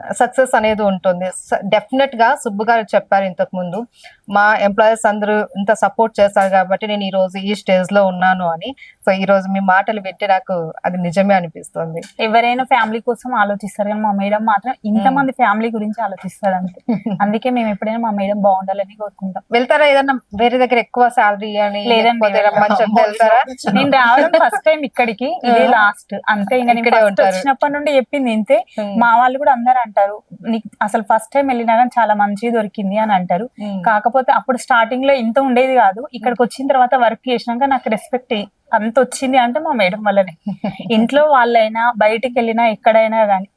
సక్సెస్ అనేది ఉంటుంది. డెఫినెట్గా సుబ్బు గారు చెప్పారు ఇంతకు ముందు. మా ఎంప్లాయీస్ అందరూ ఇంత సపోర్ట్ చేస్తారు కాబట్టి నేను ఈ రోజు ఈ స్టేజ్లో ఉన్నాను అని. సో ఈ రోజు మీ మాటలు వింటే నాకు అది నిజమే అనిపిస్తుంది. ఎవరైనా ఫ్యామిలీ కోసం ఆలోచిస్తారు కానీ మా మేడం మాత్రం ఇంతమంది ఫ్యామిలీ గురించి ఆలోచిస్తారు అంతే. అందుకే మేము ఎప్పుడైనా మా మేడం బాగుండాలని కోరుకుంటాం. వెళ్తారా ఏదన్నా వేరే దగ్గర ఎక్కువ శాలరీ అని నేను రావడం ఫస్ట్ టైం ఇక్కడికి. ఇదే లాస్ట్ అంతే ఇంకా. వచ్చినప్పటి నుండి చెప్పింది ఇంతే. మా వాళ్ళు కూడా అందరు అంటారు. నీకు అసలు ఫస్ట్ టైం వెళ్ళినా కానీ చాలా మంచి దొరికింది అని అంటారు. కాకపోతే అప్పుడు స్టార్టింగ్లో ఇంత ఉండేది కాదు. ఇక్కడికి వచ్చిన తర్వాత వర్క్ చేసినాక నాకు రెస్పెక్ట్ అంత వచ్చింది అంటే మా మేడం వల్లనే. ఇంట్లో వాళ్ళైనా బయటికి వెళ్ళినా ఎక్కడైనా కానీ.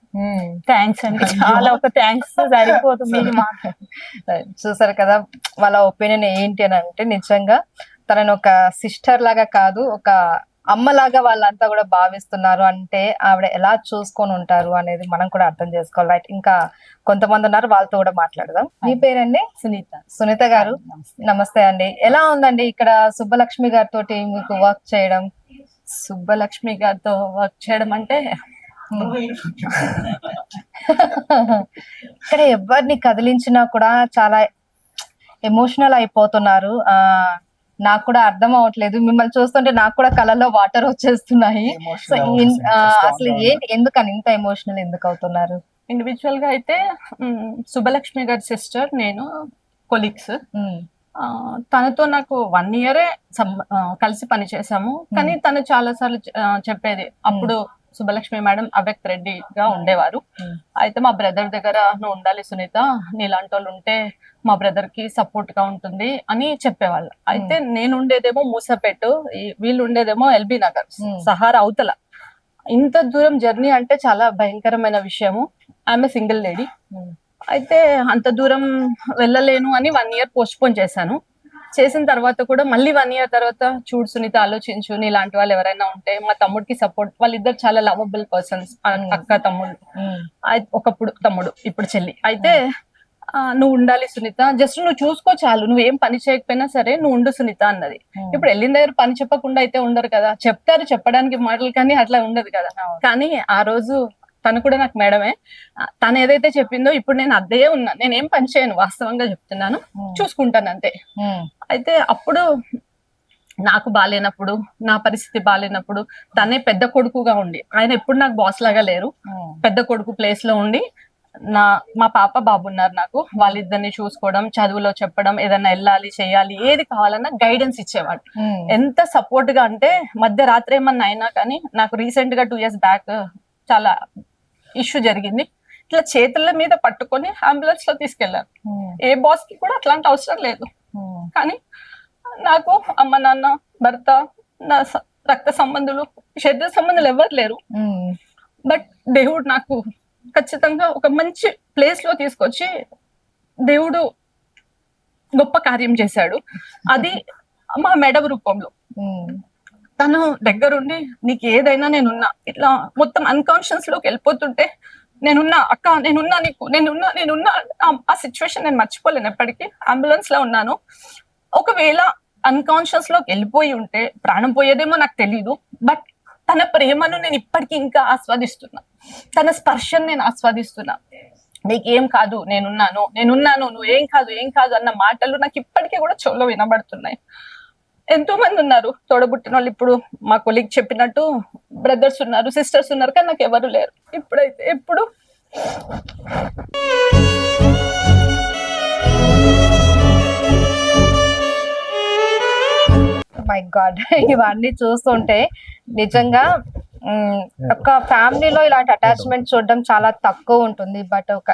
థ్యాంక్స్ అండి. చాలా ఒక థ్యాంక్స్ సరిపోతుంది చూసారు కదా వాళ్ళ ఒపీనియన్ ఏంటి అని అంటే నిజంగా తనని ఒక సిస్టర్ లాగా కాదు ఒక అమ్మలాగా వాళ్ళంతా కూడా భావిస్తున్నారు అంటే ఆవిడ ఎలా చూసుకొని ఉంటారు అనేది మనం కూడా అర్థం చేసుకోవాలి. రైట్ ఇంకా కొంతమంది ఉన్నారు వాళ్ళతో కూడా మాట్లాడదాం. మీ పేరండి? సునీత. సునీత గారు? నమస్తే. అండి. ఎలా ఉందండి ఇక్కడ సుబ్బలక్ష్మి గారితో మీకు వర్క్ చేయడం? సుబ్బలక్ష్మి గారితో వర్క్ చేయడం అంటే? ఇక్కడ ఎవరిని కదిలించినా కూడా చాలా ఎమోషనల్ అయిపోతున్నారు. ఆ నాకు కూడా అర్థం అవ్వట్లేదు. మిమ్మల్ని చూస్తుంటే నాకు కూడా కళ్ళలో వాటర్ వచ్చేస్తున్నాయి. సో అసలు ఏంటి ఎందుకని ఇంత ఎమోషనల్ ఎందుకు అవుతున్నారు? ఇండివిజువల్గా అయితే సుబ్బలక్ష్మి గారి సిస్టర్ నేను కొలీగ్స్ తనతో నాకు వన్ ఇయరే కలిసి పని చేసాము కానీ తను చాలా సార్లు చెప్పేది. అప్పుడు సుబ్బలక్ష్మి మేడం అవ్యక్త్ రెడ్డిగా ఉండేవారు. Hmm. అయితే మా బ్రదర్ దగ్గర నువ్వు ఉండాలి సునీత నీలాంటి వాళ్ళు ఉంటే మా బ్రదర్కి సపోర్ట్గా ఉంటుంది అని చెప్పేవాళ్ళు. అయితే నేను ఉండేదేమో మూసపేట వీళ్ళు ఉండేదేమో ఎల్బీ నగర్ Hmm. సహారా అవతల. ఇంత దూరం జర్నీ అంటే చాలా భయంకరమైన విషయము. ఆమె సింగిల్ లేడీ. Hmm. అయితే అంత దూరం వెళ్ళలేను అని వన్ ఇయర్ పోస్ట్ పోన్ చేశాను. చేసిన తర్వాత కూడా మళ్ళీ వన్ ఇయర్ తర్వాత చూడు సునీత ఆలోచించు నీ లాంటి వాళ్ళు ఎవరైనా ఉంటే మా తమ్ముడికి సపోర్ట్ వాళ్ళిద్దరు చాలా లవబుల్ పర్సన్స్ అక్క తమ్ముడు. అయి- ఒకప్పుడు తమ్ముడు ఇప్పుడు చెల్లి. అయితే ఆ, నువ్వు ఉండాలి సునీత. జస్ట్ నువ్వు చూసుకో చాలు. నువ్వు ఏం పని చేయకపోయినా సరే నువ్వు ఉండు సునీత అన్నది. ఇప్పుడు వెళ్ళిన దగ్గర పని చెప్పకుండా అయితే ఉండరు కదా. చెప్తారు చెప్పడానికి మాటలు కానీ అట్లా ఉండదు కదా. కానీ ఆ రోజు తను కూడా నాకు మేడమే. తను ఏదైతే చెప్పిందో ఇప్పుడు నేను అదే ఉన్నా. నేను ఏం పని చేయను వాస్తవంగా చెప్తున్నాను. చూసుకుంటాను అంతే. అయితే అప్పుడు నాకు బాగాలేనప్పుడు నా పరిస్థితి బాగాలేనప్పుడు తనే పెద్ద కొడుకుగా ఉండి ఆయన ఎప్పుడు నాకు బాస్ లాగా లేరు. పెద్ద కొడుకు ప్లేస్లో ఉండి నా మా పాప బాబు ఉన్నారు నాకు. వాళ్ళిద్దరిని చూసుకోవడం చదువులో చెప్పడం ఏదైనా వెళ్ళాలి చేయాలి ఏది కావాలన్నా గైడెన్స్ ఇచ్చేవాడు. ఎంత సపోర్ట్గా అంటే మధ్య రాత్రి ఏమన్నా అయినా కానీ నాకు రీసెంట్గా టూ ఇయర్స్ బ్యాక్ చాలా ఇష్యూ జరిగింది. ఇట్లా చేతుల మీద పట్టుకొని అంబులెన్స్లో తీసుకెళ్ళారు ఉమ్, ఏ బాస్కి కూడా అట్లాంటి అవసరం లేదు. ఉమ్, కానీ నాకు అమ్మ నాన్న భర్త నా రక్త సంబంధులు శరీర సంబంధాలు ఎవరు లేరు. బట్ దేవుడు నాకు ఖచ్చితంగా ఒక మంచి ప్లేస్లో తీసుకొచ్చి దేవుడు గొప్ప కార్యం చేశాడు. అది మా మెడవ రూపంలో. తను దగ్గరుండి నీకు ఏదైనా నేనున్నా. ఇట్లా మొత్తం అన్కాన్షియస్లోకి వెళ్ళిపోతుంటే నేనున్నా అక్క నేనున్నా నీకు నేనున్నా నేనున్నా ఆ- ఆ సిచ్యువేషన్ నేను మర్చిపోలేను ఎప్పటికీ. అంబులెన్స్లో ఉన్నాను. ఒకవేళ అన్కాన్షియస్లోకి వెళ్ళిపోయి ఉంటే ప్రాణం పోయేదేమో నాకు తెలియదు బట్ తన ప్రేమను నేను ఇప్పటికీ ఇంకా ఆస్వాదిస్తున్నా. తన స్పర్శను నేను ఆస్వాదిస్తున్నా. నీకేం కాదు నేనున్నాను నేనున్నాను నువ్వు ఏం కాదు ఏం కాదు అన్న మాటలు నాకు ఇప్పటికీ కూడా చెవులో వినబడుతున్నాయి. ఎంతో మంది ఉన్నారు. తోడబుట్టిన వాళ్ళు ఇప్పుడు మా కొలీగ్ చెప్పినట్టు బ్రదర్స్ ఉన్నారు సిస్టర్స్ ఉన్నారు కానీ నాకు ఎవరు లేరు. ఇప్పుడైతే ఎప్పుడు? మై గాడ్ ఇవన్నీ చూస్తుంటే నిజంగా ఒక ఫ్యామిలీలో ఇలాంటి అటాచ్మెంట్ చూడడం చాలా తక్కువ ఉంటుంది. బట్ ఒక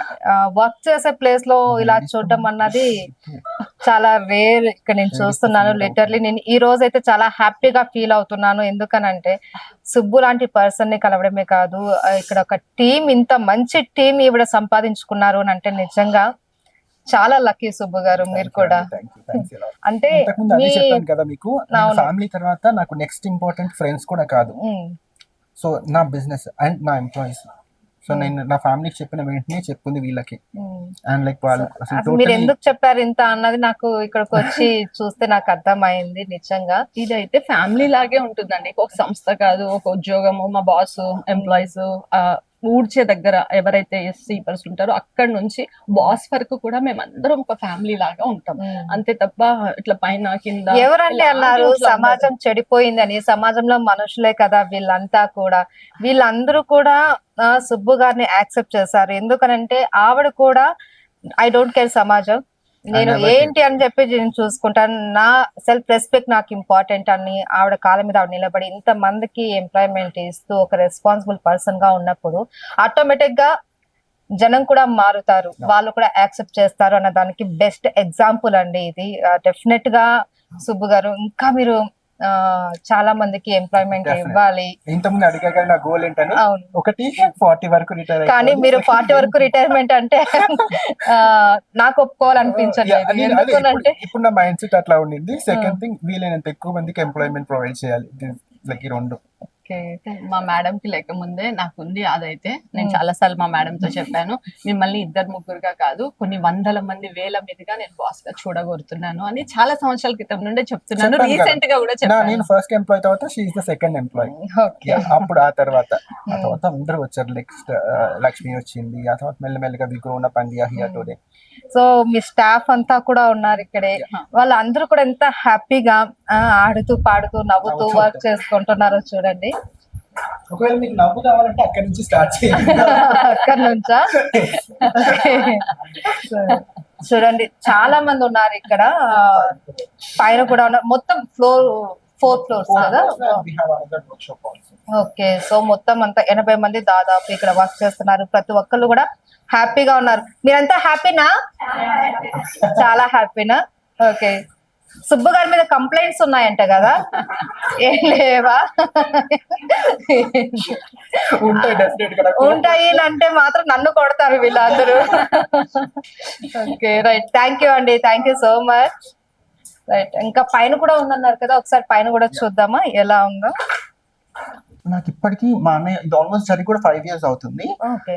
వర్క్ చేసే ప్లేస్లో ఇలా చూడడం అన్నది చాలా రేర్ ఇక్కడ నేను చూస్తున్నాను లిటర్లీ నేను ఈ రోజు అయితే చాలా హ్యాపీగా ఫీల్ అవుతున్నాను. ఎందుకనంటే సుబ్బు లాంటి పర్సన్ని కలవడమే కాదు ఇక్కడ ఒక టీం ఇంత మంచి టీం ఈవిడ సంపాదించుకున్నారు అని అంటే నిజంగా చాలా లక్కీ సుబ్బు గారు మీరు కూడా. అంటే చెప్పాను కదా మీకు. ఫ్యామిలీ తర్వాత నాకు నెక్స్ట్ ఇంపార్టెంట్ ఫ్రెండ్స్ కూడా కాదు. సో నా బిజినెస్ అండ్ నా ఎంప్లాయీస్ సో నేను నా ఫ్యామిలీకి చెప్పిన వెంటనే చెప్పుకుంది వీళ్ళకి. అండ్ లైక్ వాళ్ళు అసలు మీరు ఎందుకు చెప్పారు ఇంత అన్నది నాకు ఇక్కడికి వచ్చి చూస్తే నాకు అర్థమైంది నిజంగా. ఇదైతే ఫ్యామిలీ లాగే ఉంటుందండి. ఒక సంస్థ కాదు ఒక ఉద్యోగము మా బాస్ ఎంప్లాయీస్ ఊడ్చే దగ్గర ఎవరైతే స్లీపర్స్ ఉంటారో అక్కడ నుంచి బాస్ వరకు కూడా మేమందరం ఒక ఫ్యామిలీ లాగా ఉంటాం. అంతే తప్ప ఇట్లా పైన కింద ఎవరండి ఇలా అన్నారు? సమాజం చెడిపోయిందని సమాజంలో మనుషులే కదా వీళ్ళంతా కూడా. వీళ్ళందరూ కూడా సుబ్బు గారిని యాక్సెప్ట్ చేశారు. ఎందుకనంటే ఆవిడ కూడా ఐ డోంట్ కేర్ సమాజం. నేను ఏంటి అని చెప్పి నేను చూసుకుంటాను. నా సెల్ఫ్ రెస్పెక్ట్ నాకు ఇంపార్టెంట్ అని ఆవిడ కాళ్ళ మీద ఆవిడ నిలబడి ఇంత మందికి ఎంప్లాయ్మెంట్ ఇస్తూ ఒక రెస్పాన్సిబుల్ పర్సన్గా ఉన్నప్పుడు ఆటోమేటిక్గా జనం కూడా మారుతారు. వాళ్ళు కూడా యాక్సెప్ట్ చేస్తారు అన్న దానికి బెస్ట్ ఎగ్జాంపుల్ అండి ఇది. డెఫినెట్గా సుబ్బు గారు ఇంకా మీరు చాలా మందికి ఎంప్లాయ్మెంట్. ఇవ్వాలి. ఇంతకుముందు అడిగాక నా గోల్ ఏంటని. ఒకటి ఫార్టీ వరకు రిటైర్ కానీ మీరు ఫార్టీ వరకు రిటైర్మెంట్ అంటే నాకు ఒప్పుకోవాలనిపించట్లేదు. ఎందుకనంటే ఇప్పుడు నా మైండ్ సెట్ అట్లా ఉండింది. సెకండ్ థింగ్ వీలైనంత ఎక్కువ మందికి ఎంప్లాయ్మెంట్ ప్రొవైడ్ చేయాలి. లైక్ ఈ రెండు. మా మేడం కి లేకముందే నాకు ఉంది అదైతే. నేను. చాలా సార్లు మా మేడం తో చెప్పాను మిమ్మల్ని ఇద్దరు ముగ్గురుగా కాదు కొన్ని వందల మంది వేల మీదుగా నేను బాస్గా చూడగోరుతున్నాను అని చాలా సంవత్సరాల క్రితం నుండే చెప్తున్నాను. రీసెంట్గా కూడా చెప్పాను. నేను ఫస్ట్ ఎంప్లాయ్ తర్వాత she's the second employ okay. అప్పుడు ఆ తర్వాత. ఆ తర్వాత అందరూ వచ్చారు నెక్స్ట్ లక్ష్మి వచ్చింది ఆ తర్వాత మెల్లమెల్లగా we grown up and here today so me staff అంతా కూడా ఉన్నారు ఇక్కడే. వాళ్ళందరూ కూడా ఎంత హ్యాపీగా ఆ, ఆడుతూ పాడుతూ నవ్వుతూ వర్క్ చేసుకుంటున్నారో చూడండి. ఒకవేళ మీకు నవ్వు కావాలంటే అక్కడి నుంచి స్టార్ట్ చేయండి. అక్కడ నుంచా? చూడండి చాలా మంది ఉన్నారు ఇక్కడ. పైన కూడా ఉన్నారు మొత్తం ఫ్లోర్ ఫోర్ ఫ్లోర్స్ కదా. ఓకే సో మొత్తం అంతా ఎనభై మంది దాదాపు ఇక్కడ వర్క్ చేస్తున్నారు. ప్రతి ఒక్కళ్ళు కూడా హ్యాపీగా ఉన్నారు. మీరంతా హ్యాపీనా? చాలా హ్యాపీనా? ఓకే. సుబ్బు గారి మీద కంప్లైంట్స్ ఉన్నాయంట కదా? ఏం లేవా? ఉంటాయి అంటే మాత్రం నన్ను కొడతారు వీళ్ళందరూ. Okay right. థ్యాంక్ యూ అండి. Thank you so much right ఇంకా పైన కూడా ఉందన్నారు కదా ఒకసారి పైన కూడా చూద్దామా? ఎలా ఉందో? నాకు ఇప్పటికీ మా అన్నయ్య ఇది ఆల్మోస్ట్ జరిగి కూడా ఫైవ్ ఇయర్స్ అవుతుంది.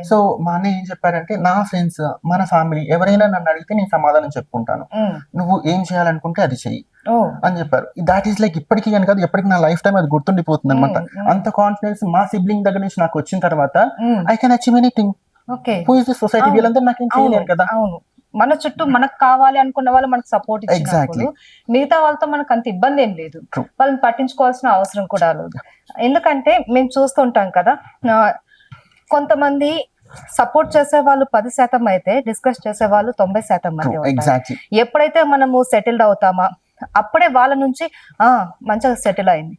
సో మా అన్నయ్య ఏం చెప్పారంటే నా ఫ్రెండ్స్ మన ఫ్యామిలీ ఎవరైనా నన్ను అడిగితే నేను సమాధానం చెప్పుకుంటాను. నువ్వు ఏం చేయాలనుకుంటే అది చెయ్యి. అని చెప్పారు. దాట్ ఈస్ లైక్ ఇప్పటికీ కానీ కాదు ఎప్పటికీ నా లైఫ్ టైం అది గుర్తుండిపోతుంది అనమాట. అంత కాన్ఫిడెన్స్ మా సిబ్లింగ్ దగ్గర నుంచి నాకు వచ్చిన తర్వాత I can achieve anything okay. Who is the society. వీళ్ళందరూ నాకేం చేయలేరు కదా. అవును. మన చుట్టూ మనకు కావాలి అనుకున్న వాళ్ళు మనకు సపోర్ట్ ఇచ్చినప్పుడు. మిగతా వాళ్ళతో మనకు అంత ఇబ్బంది ఏం లేదు. వాళ్ళని పట్టించుకోవాల్సిన అవసరం కూడా లేదు. ఎందుకంటే మేము చూస్తుంటాం కదా కొంతమంది సపోర్ట్ చేసే వాళ్ళు పది శాతం అయితే డిస్కస్ చేసే వాళ్ళు తొంభై శాతం మంది ఎప్పుడైతే మనము సెటిల్డ్ అవుతామా అప్పుడే వాళ్ళ నుంచి ఆ మంచిగా సెటిల్ అయింది.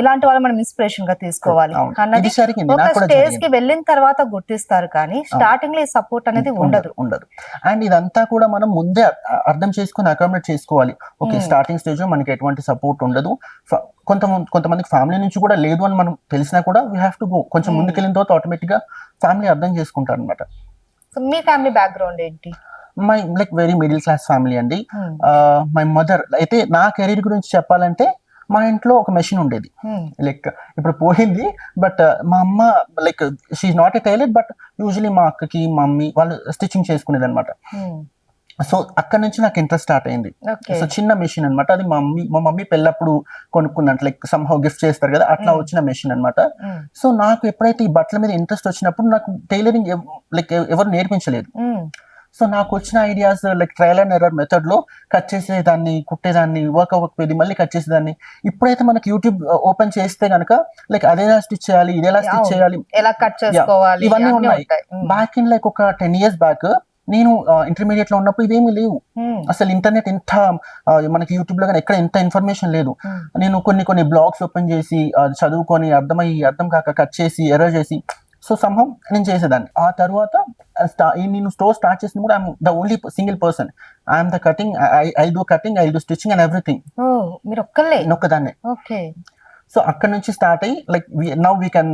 ఇలాంటి వాళ్ళు మనం ఇన్స్పిరేషన్గా తీసుకోవాలి. అన్నది ఒక స్టేజ్కి వెళ్ళిన తర్వాత గుర్తిస్తారు కానీ స్టార్టింగ్లో సపోర్ట్ అనేది ఉండదు. ఉండదు అండ్ ఇదంతా కూడా మనం ముందే అర్థం చేసుకుని అకామిడేట్ చేసుకోవాలి. ఓకే. స్టార్టింగ్ స్టేజ్లో మనకి ఎటువంటి సపోర్ట్ ఉండదు. కొంత కొంతమందికి ఫ్యామిలీ నుంచి కూడా లేదు అని మనం తెలిసినా కూడా వీ హ్యావ్ టు గో కొంచెం. ముందుకెళ్ళిన తర్వాత ఆటోమేటిక్గా ఫ్యామిలీ అర్థం చేసుకుంటారు అనమాట సో మీ ఫ్యామిలీ బ్యాక్గ్రౌండ్ ఏంటి? My like very middle class family అండి. మై మదర్ అయితే నా కెరీర్ గురించి చెప్పాలంటే మా ఇంట్లో ఒక మెషిన్ ఉండేది Hmm. లైక్ ఇప్పుడు పోయింది బట్ మా అమ్మ like she not a tailor but usually మా అక్కకి మమ్మీ వాళ్ళు స్టిచ్చింగ్ చేసుకునేది అనమాట Hmm. సో అక్కడ నుంచి నాకు ఇంట్రెస్ట్ స్టార్ట్ అయింది సో చిన్న మెషిన్ అన్నమాట అది మా మమ్మీ మా మమ్మీ పెళ్ళప్పుడు కొనుక్కున్నట్టు లైక్ సంహౌ గిఫ్ట్ చేస్తారు కదా అట్లా Mm. వచ్చిన మెషిన్ అన్నమాట Hmm. సో నాకు ఎప్పుడైతే ఈ బట్టల మీద ఇంట్రెస్ట్ వచ్చినప్పుడు నాకు టైలరింగ్ లైక్ ఎవరు నేర్పించలేదు Hmm. సో నాకు వచ్చిన ideas like trial and error మెథడ్లో కట్ చేసేదాన్ని కుట్టేదాన్ని వర్క్ అవ్వకపోయేది మళ్ళీ కట్ చేసేదాన్ని ఇప్పుడైతే మనకి యూట్యూబ్ ఓపెన్ చేస్తే గనక లైక్ అదేలా స్టిచ్ చేయాలి ఇదేలా స్టిచ్. చేయాలి ఎలా కట్ చేసుకోవాలి ఇవన్నీ ఉన్నాయి. బ్యాక్ ఇన్ లైక్ ఒక టెన్ ఇయర్స్ బ్యాక్ నేను ఇంటర్మీడియట్లో ఉన్నప్పుడు ఇవేమీ లేవు. అసలు ఇంటర్నెట్ ఎంత ఆ, మనకి యూట్యూబ్లో కానీ ఎక్కడ ఎంత ఇన్ఫర్మేషన్ లేదు. నేను కొన్ని కొన్ని బ్లాగ్స్ ఓపెన్ చేసి ఆ, చదువుకొని అర్థమయ్యి అర్థం కాక కట్ చేసి ఎర్రర్ చేసి సో సంభవం నేను చేసేదాన్ని. ఆ తర్వాత ఈ నేను స్టోర్ స్టార్ట్ చేసిన కూడా I'm the only single person I'm the cutting I do cutting I do stitching and everything మీరు ఒక్కళ్ళే ఒక్కదాన్నే. ఓకే. సో అక్కడ నుంచి స్టార్ట్ అయ్యి like now we can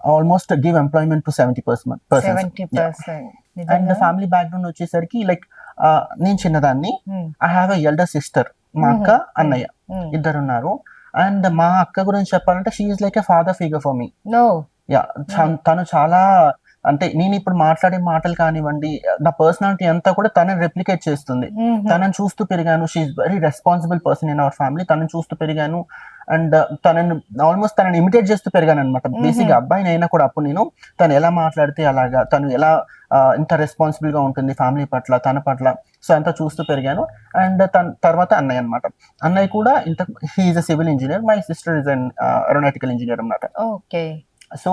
almost give employment to seventy percent seventy and family background వచ్చేసరికి like నేను చిన్నదాన్ని. Hmm. I have a elder sister మా అక్క Mhm. అన్నయ్య. ఇద్దరు ఉన్నారు అండ్ మా అక్క గురించి చెప్పాలంటే she's like a father figure for me yeah తను చాలా అంటే నేను ఇప్పుడు మాట్లాడే మాటలు కానివ్వండి నా పర్సనాలిటీ అంతా కూడా తనని రెప్లికేట్ చేస్తుంది. తనని చూస్తూ పెరిగాను she's very responsible person in our family తనని చూస్తూ పెరిగాను అండ్ తనని ఆల్మోస్ట్ తనని ఇమిటేట్ చేస్తూ పెరిగాను అనమాట. బేసిక్ అబ్బాయిని అయినా కూడా అప్పుడు నేను తను ఎలా మాట్లాడితే అలాగా తను ఎలా ఎంత రెస్పాన్సిబుల్గా ఉంటుంది ఫ్యామిలీ పట్ల తన పట్ల సో అంతా చూస్తూ పెరిగాను. అండ్ తన తర్వాత అన్నయ్య అనమాట అన్నయ్య కూడా ఇంత he's a civil engineer my sister is an aeronautical engineer అనమాట ఓకే. సో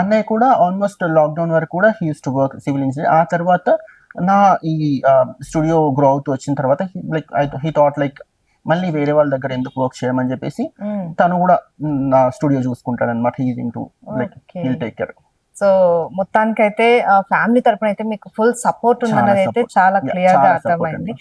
అన్నయ్య కూడా ఆల్మోస్ట్ లాక్డౌన్ వరకు కూడా he use to work civil engineer ఆ తర్వాత నా ఈ స్టూడియో గ్రో అవుతూ వచ్చిన తర్వాత లైక్ హీ థాట్ లైక్ మళ్ళీ వేరే వాళ్ళ దగ్గర ఎందుకు వర్క్ చేయమని చెప్పేసి. తను కూడా నా స్టూడియో చూసుకుంటాడు అనమాట he's into like. He'll take care so మొత్తానికైతే ఫ్యామిలీ తరపున అయితే మీకు ఫుల్ సపోర్ట్ ఉందన్నది అయితే. చాలా క్లియర్గా అర్థమైంది